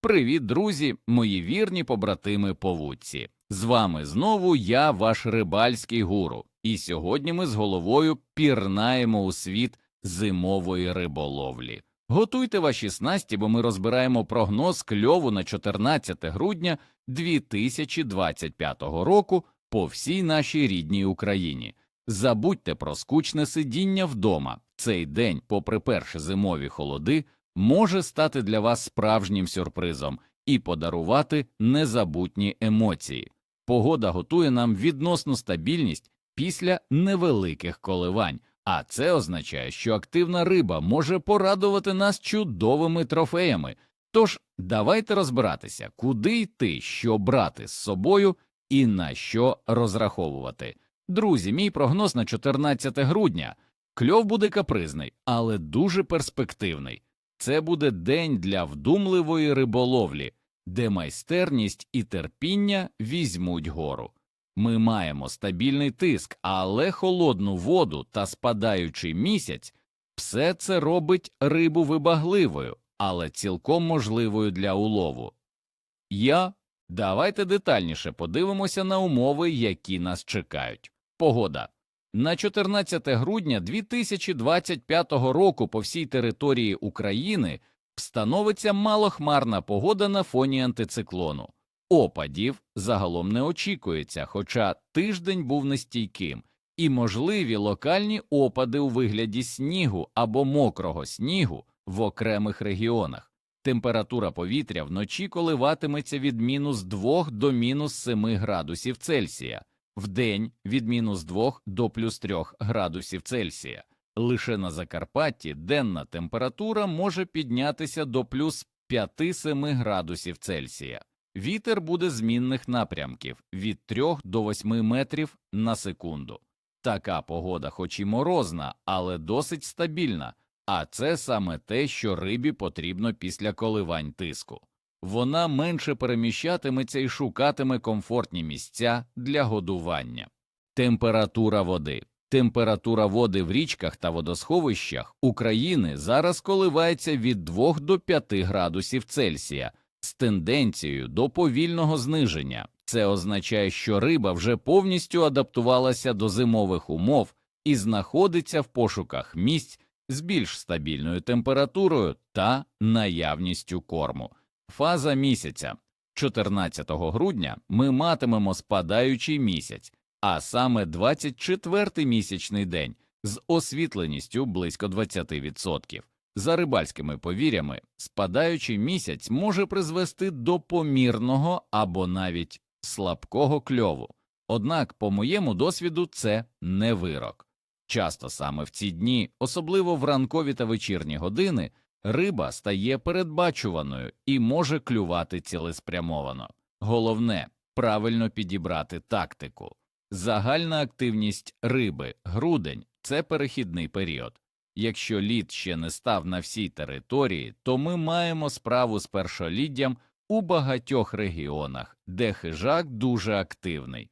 Привіт, друзі, мої вірні побратими по вудці. З вами знову я, ваш рибальський гуру, і сьогодні ми з головою пірнаємо у світ зимової риболовлі. Готуйте ваші снасті, бо ми розбираємо прогноз кльову на 14 грудня 2025 року по всій нашій рідній Україні. Забудьте про скучне сидіння вдома. Цей день, попри перші зимові холоди, може стати для вас справжнім сюрпризом і подарувати незабутні емоції. Погода готує нам відносну стабільність після невеликих коливань, а це означає, що активна риба може порадувати нас чудовими трофеями. Тож давайте розбиратися, куди йти, що брати з собою і на що розраховувати. Друзі, мій прогноз на 14 грудня. Кльов буде капризний, але дуже перспективний. Це буде день для вдумливої риболовлі, де майстерність і терпіння візьмуть гору. Ми маємо стабільний тиск, але холодну воду та спадаючий місяць все це робить рибу вибагливою, але цілком можливою для улову. Я давайте детальніше подивимося на умови, які нас чекають. Погода на 14 грудня 2025 року по всій території України встановиться малохмарна погода на фоні антициклону. Опадів загалом не очікується, хоча тиждень був нестійким, і можливі локальні опади у вигляді снігу або мокрого снігу в окремих регіонах. Температура повітря вночі коливатиметься від мінус 2 до мінус 7 градусів Цельсія вдень від мінус 2 до плюс 3 градусів Цельсія. Лише на Закарпатті денна температура може піднятися до плюс 5-7 градусів Цельсія. Вітер буде змінних напрямків від 3 до 8 метрів на секунду. Така погода, хоч і морозна, але досить стабільна, а це саме те, що рибі потрібно після коливань тиску вона менше переміщатиметься і шукатиме комфортні місця для годування. Температура води. Температура води в річках та водосховищах України зараз коливається від 2 до 5 градусів Цельсія з тенденцією до повільного зниження. Це означає, що риба вже повністю адаптувалася до зимових умов і знаходиться в пошуках місць з більш стабільною температурою та наявністю корму. Фаза місяця 14 грудня ми матимемо спадаючий місяць, а саме 24-й місячний день з освітленістю близько 20%. За рибальськими повір'ями, спадаючий місяць може призвести до помірного або навіть слабкого кльову. Однак, по моєму досвіду, це не вирок. Часто саме в ці дні, особливо в ранкові та вечірні години, риба стає передбачуваною і може клювати цілеспрямовано. Головне правильно підібрати тактику. Загальна активність риби, грудень це перехідний період. Якщо лід ще не став на всій території, то ми маємо справу з першоліддям у багатьох регіонах, де хижак дуже активний.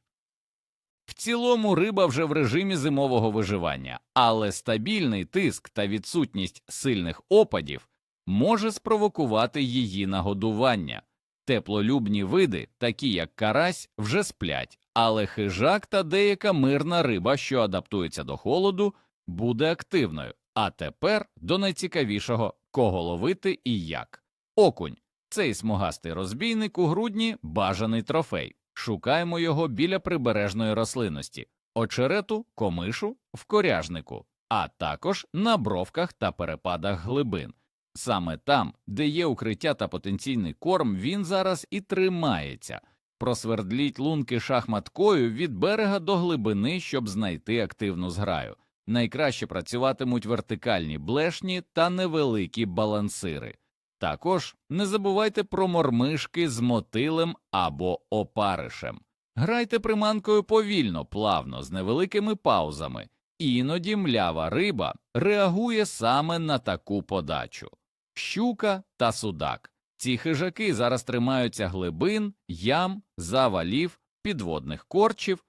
В цілому риба вже в режимі зимового виживання, але стабільний тиск та відсутність сильних опадів може спровокувати її нагодування. Теплолюбні види, такі як карась, вже сплять, але хижак та деяка мирна риба, що адаптується до холоду, буде активною. А тепер до найцікавішого кого ловити і як. Окунь цей смугастий розбійник у грудні бажаний трофей. Шукаємо його біля прибережної рослинності, очерету, комишу, в коряжнику, а також на бровках та перепадах глибин. Саме там, де є укриття та потенційний корм, він зараз і тримається. Просвердліть лунки шахматкою від берега до глибини, щоб знайти активну зграю. Найкраще працюватимуть вертикальні блешні та невеликі балансири. Також не забувайте про мормишки з мотилем або опаришем. Грайте приманкою повільно, плавно, з невеликими паузами, іноді млява риба реагує саме на таку подачу. Щука та судак. Ці хижаки зараз тримаються глибин, ям, завалів, підводних корчів.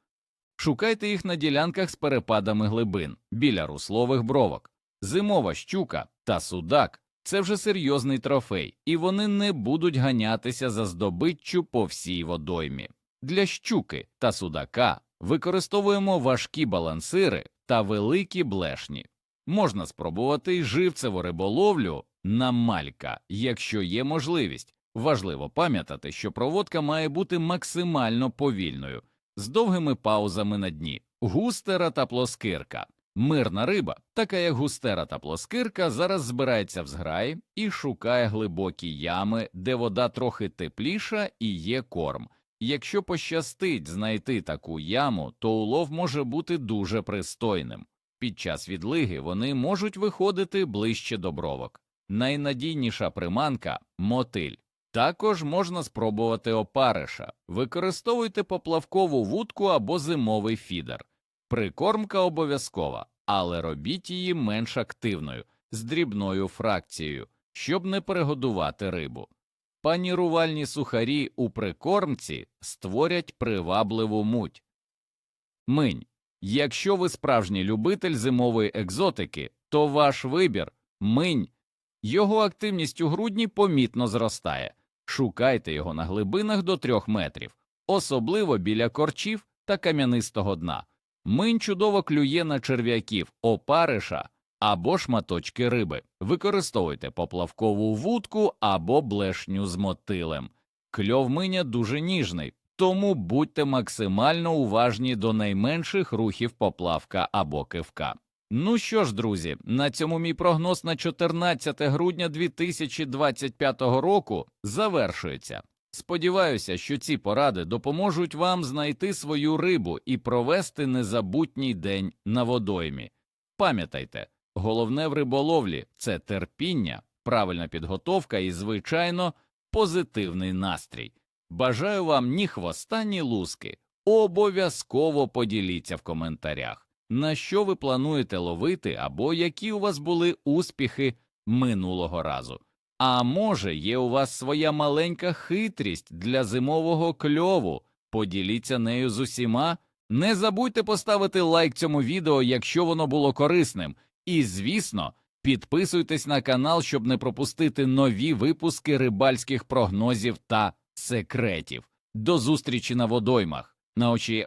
Шукайте їх на ділянках з перепадами глибин біля руслових бровок. Зимова щука та судак це вже серйозний трофей, і вони не будуть ганятися за здобиччю по всій водоймі. Для щуки та судака використовуємо важкі балансири та великі блешні. Можна спробувати й живцеву риболовлю на малька, якщо є можливість. Важливо пам'ятати, що проводка має бути максимально повільною, з довгими паузами на дні. Густера та плоскирка. Мирна риба, така як густера та плоскирка, зараз збирається в зграї і шукає глибокі ями, де вода трохи тепліша і є корм. Якщо пощастить знайти таку яму, то улов може бути дуже пристойним. Під час відлиги вони можуть виходити ближче до бровок. Найнадійніша приманка мотиль. Також можна спробувати опариша. Використовуйте поплавкову вудку або зимовий фідер. Прикормка обов'язкова, але робіть її менш активною, з дрібною фракцією, щоб не перегодувати рибу. Панірувальні сухарі у прикормці створять привабливу муть. Минь. Якщо ви справжній любитель зимової екзотики, то ваш вибір минь. Його активність у грудні помітно зростає. Шукайте його на глибинах до трьох метрів, особливо біля корчів та кам'янистого дна. Минь чудово клює на черв'яків, опариша або шматочки риби. Використовуйте поплавкову вудку або блешню з мотилем. Кльов миня дуже ніжний, тому будьте максимально уважні до найменших рухів поплавка або кивка. Ну що ж, друзі, на цьому мій прогноз на 14 грудня 2025 року завершується. Сподіваюся, що ці поради допоможуть вам знайти свою рибу і провести незабутній день на водоймі. Пам'ятайте, головне в риболовлі це терпіння, правильна підготовка і, звичайно, позитивний настрій. Бажаю вам ні хвоста, ні луски. Обов'язково поділіться в коментарях, на що ви плануєте ловити або які у вас були успіхи минулого разу. А може, є у вас своя маленька хитрість для зимового кльову? Поділіться нею з усіма. Не забудьте поставити лайк цьому відео, якщо воно було корисним. І, звісно, підписуйтесь на канал, щоб не пропустити нові випуски рибальських прогнозів та секретів. До зустрічі на водоймах. На очі